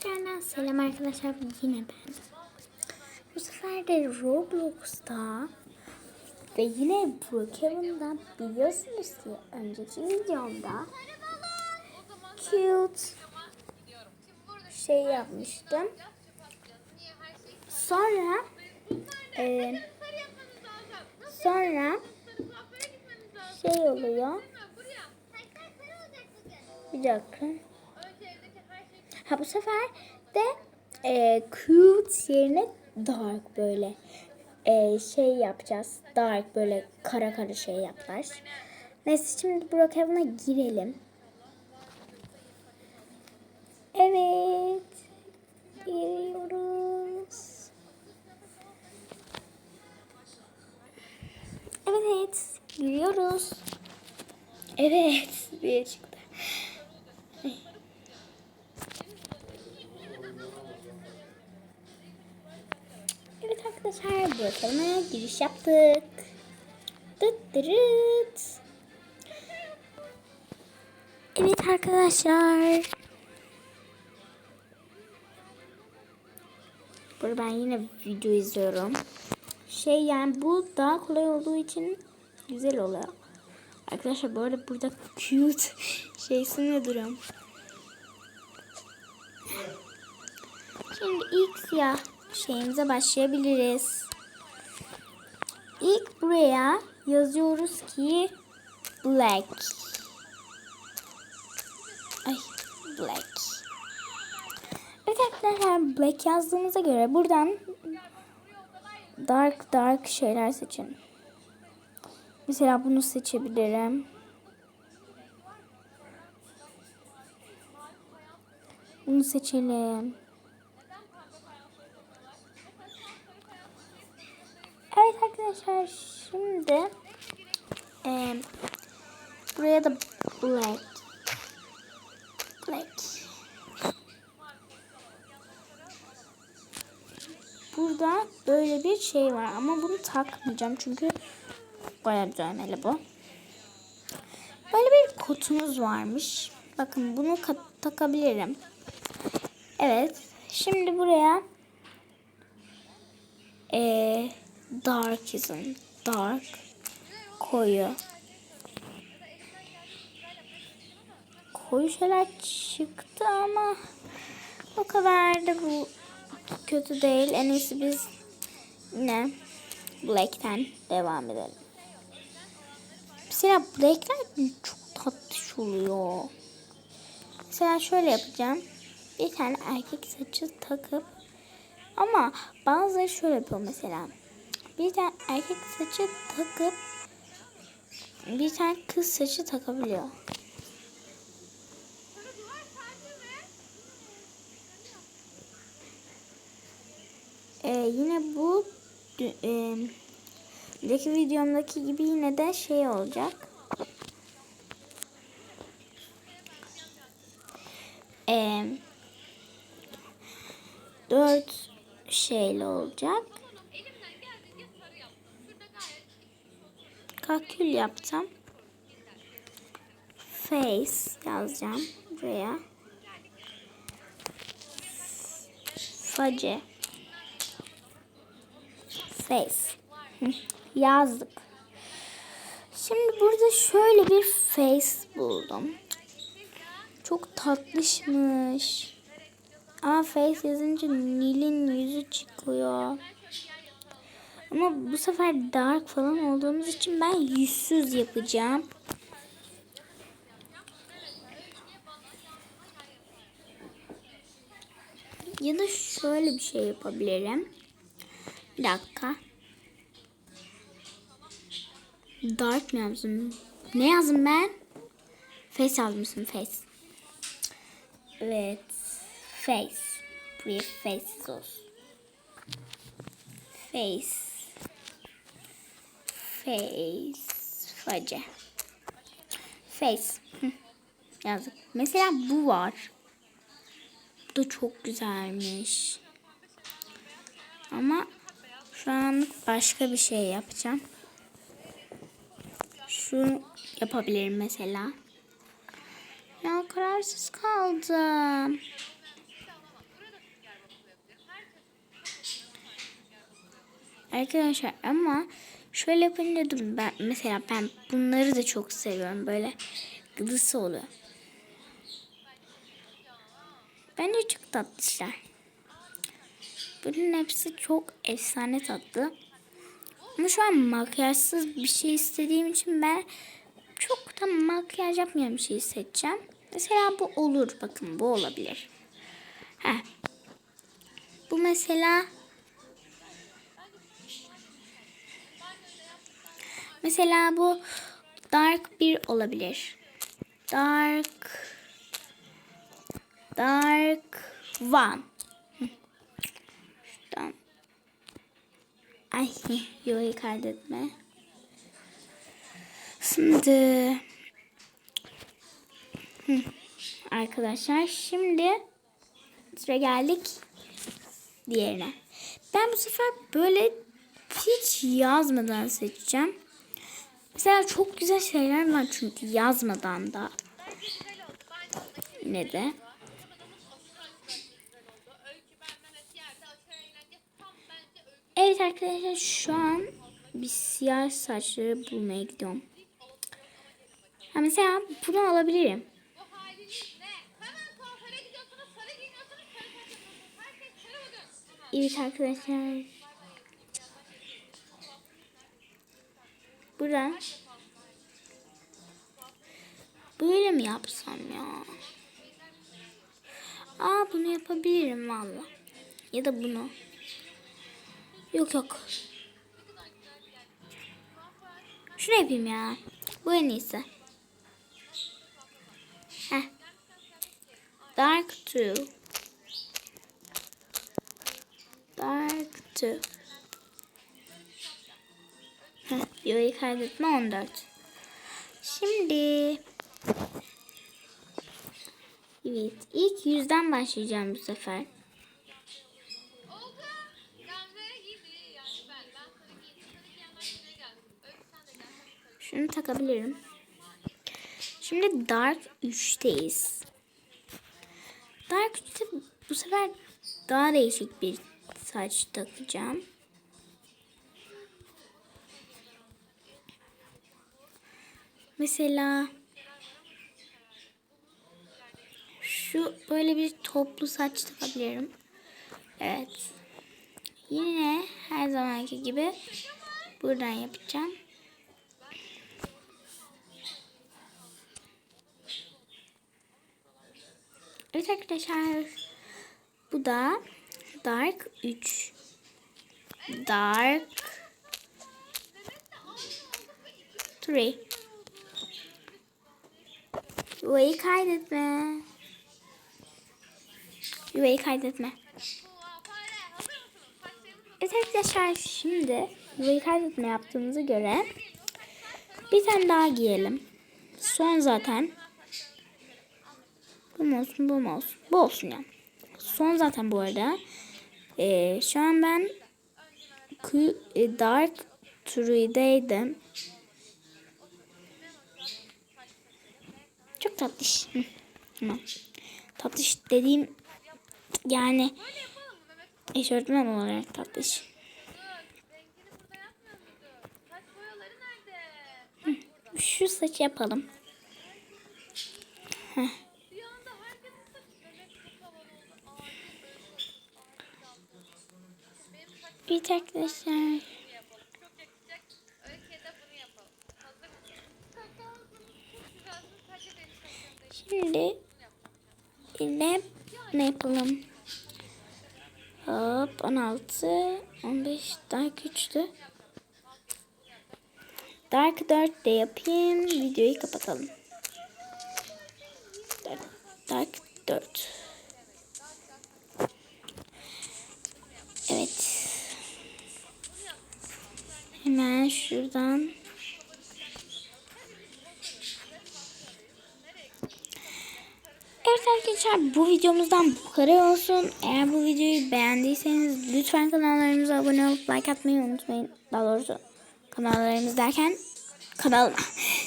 Tekrardan selam arkadaşlar yine ben. Bu sefer de Roblox'ta ve yine Brookhaven'da biliyorsunuz ki önceki videomda cute şey yapmıştım. Sonra e, sonra şey oluyor. Bir dakika. Ha bu sefer de e, cute yerine dark böyle e, şey yapacağız. Dark böyle kara kara şey yapar. Neyse şimdi Brookhaven'a girelim. Evet. Giriyoruz. Evet. Giriyoruz. Evet. Bir çıktı. Arkadaşlar Brookhaven'a giriş yaptık. Dıt. Evet arkadaşlar. Burada ben yine video izliyorum. Şey yani bu daha kolay olduğu için güzel oluyor. Arkadaşlar bu arada burada cute şeysine duruyorum. Şimdi ilk siyah şeyimize başlayabiliriz. İlk buraya yazıyoruz ki black. Ay black. Evet arkadaşlar black yazdığımıza göre buradan dark dark şeyler seçin. Mesela bunu seçebilirim. Bunu seçelim. Evet arkadaşlar şimdi e, buraya da black black burada böyle bir şey var ama bunu takmayacağım çünkü bayağı düğmeli bu. Böyle bir kotumuz varmış. Bakın bunu takabilirim. Evet. Şimdi buraya ee, dark yazın. Dark. Koyu. Koyu şeyler çıktı ama o kadar da bu kötü değil. En iyisi biz yine black'ten devam edelim. Mesela black'ler çok tatlış oluyor. Mesela şöyle yapacağım. Bir tane erkek saçı takıp ama bazıları şöyle yapıyor mesela. Bir tane erkek saçı takıp bir tane kız saçı takabiliyor. Ee, yine bu e, videomdaki gibi yine de şey olacak. Ee, dört şeyle olacak. Kakül yapacağım. Face yazacağım buraya. Face. Face. Yazdık. Şimdi burada şöyle bir face buldum. Çok tatlışmış. Ama face yazınca Nil'in yüzü çıkıyor. Ama bu sefer dark falan olduğumuz için ben yüzsüz yapacağım. Ya da şöyle bir şey yapabilirim. Bir dakika. Dark mı yazdım? Ne yazdım ben? Face yazmışım face. Evet. Face. Bir face olsun. Face. Face. Face. Face. Yazık. Mesela bu var. Bu da çok güzelmiş. Ama şu anlık başka bir şey yapacağım. Şu yapabilirim mesela. Ya kararsız kaldım. Arkadaşlar ama şöyle yapınca dur ben mesela ben bunları da çok seviyorum böyle gıdısı oluyor. Bence çok tatlışlar. Bunun hepsi çok efsane tatlı. Ama şu an makyajsız bir şey istediğim için ben çok da makyaj yapmayan bir şey seçeceğim. Mesela bu olur. Bakın bu olabilir. Heh. Bu mesela Mesela bu dark bir olabilir. Dark Dark one. Hı. Şuradan. Ay yoyu kaydetme. Şimdi Hı. arkadaşlar şimdi sıra geldik diğerine. Ben bu sefer böyle hiç yazmadan seçeceğim. Mesela çok güzel şeyler var çünkü yazmadan da. Yine de. Evet arkadaşlar şu an bir siyah saçları bulmaya gidiyorum. Ha mesela bunu alabilirim. Bu halinizle Burada. Böyle mi yapsam ya? Aa bunu yapabilirim valla. Ya da bunu. Yok yok. Şunu yapayım ya. Bu en iyisi. Heh. Dark 2. Dark 2. Heh, Yoyu kaydetme 14. Şimdi Evet, ilk yüzden başlayacağım bu sefer. Şunu takabilirim. Şimdi Dark 3'teyiz. Dark 3'te bu sefer daha değişik bir saç takacağım. Mesela şu böyle bir toplu saç takabilirim. Evet. Yine her zamanki gibi buradan yapacağım. Evet arkadaşlar. Bu da Dark 3. Dark 3. Yuvayı kaydetme. Yuvayı kaydetme. Evet arkadaşlar şimdi yuvayı kaydetme yaptığımıza göre bir tane daha giyelim. Son zaten. Bu mu olsun bu mu olsun? Bu olsun ya. Son zaten bu arada. Ee, şu an ben e, Dark True'deydim. Tatlış. Hı. Tatlış dediğim yani eşortman olarak tatlış. Saç? Şu saçı yapalım. Bir anda herkesin saçı bebek çok havalı oldu. Ağır Benim saç Evet arkadaşlar. yapalım. Çok yakacak. Öykü'ye de bunu yapalım. Hazır mısın? Kakaosunu çok güzelsin. Sadece benim saçlarım değil. Şimdi ne, yapalım? Hop 16, 15 Dark 3'tü. Dark 4 de yapayım. Videoyu kapatalım. Dark 4. Evet. Hemen şuradan Evet arkadaşlar bu videomuzdan bu kadar olsun. Eğer bu videoyu beğendiyseniz lütfen kanallarımıza abone olup like atmayı unutmayın. Daha doğrusu kanallarımız derken kanalıma.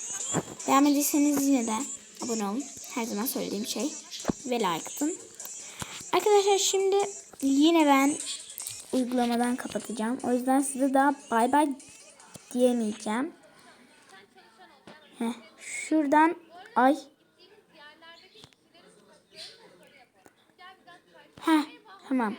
Beğenmediyseniz yine de abone olun. Her zaman söylediğim şey. Ve like atın. Arkadaşlar şimdi yine ben uygulamadan kapatacağım. O yüzden size daha bay bay diyemeyeceğim. Heh, şuradan ay 看看嘛